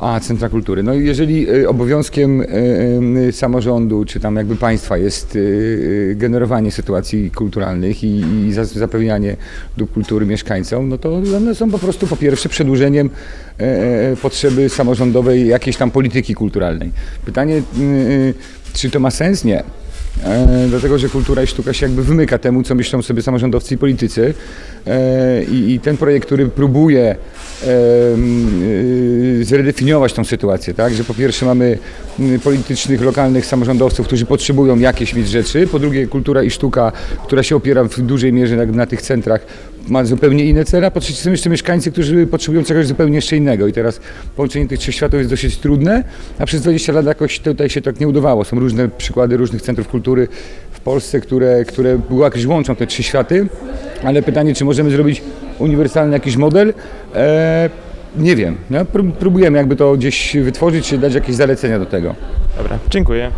A, centra kultury. No jeżeli y, obowiązkiem y, y, samorządu, czy tam jakby państwa jest generowanie sytuacji kulturalnych i, i za- zapewnianie dóbr kultury mieszkańcom, no to one są po prostu po pierwsze przedłużeniem potrzeby samorządowej jakiejś tam polityki kulturalnej. Pytanie, czy to ma sens? Nie. E, dlatego, że kultura i sztuka się jakby wymyka temu, co myślą sobie samorządowcy i politycy. E, i, ten projekt, który próbuje zredefiniować tą sytuację, tak? że po pierwsze mamy y, politycznych, lokalnych samorządowców, którzy potrzebują jakieś mieć rzeczy, po drugie kultura i sztuka, która się opiera w dużej mierze na, na tych centrach, ma zupełnie inne cele, a po trzecie są jeszcze mieszkańcy, którzy potrzebują czegoś zupełnie jeszcze innego i teraz połączenie tych trzech światów jest dosyć trudne, a przez 20 lat jakoś tutaj się tak nie udawało. Są różne przykłady różnych centrów kultury w Polsce, które, które jakoś łączą te trzy światy, ale pytanie, czy możemy zrobić uniwersalny jakiś model? E, nie wiem. No, prób- próbujemy jakby to gdzieś wytworzyć, dać jakieś zalecenia do tego. Dobra, dziękuję.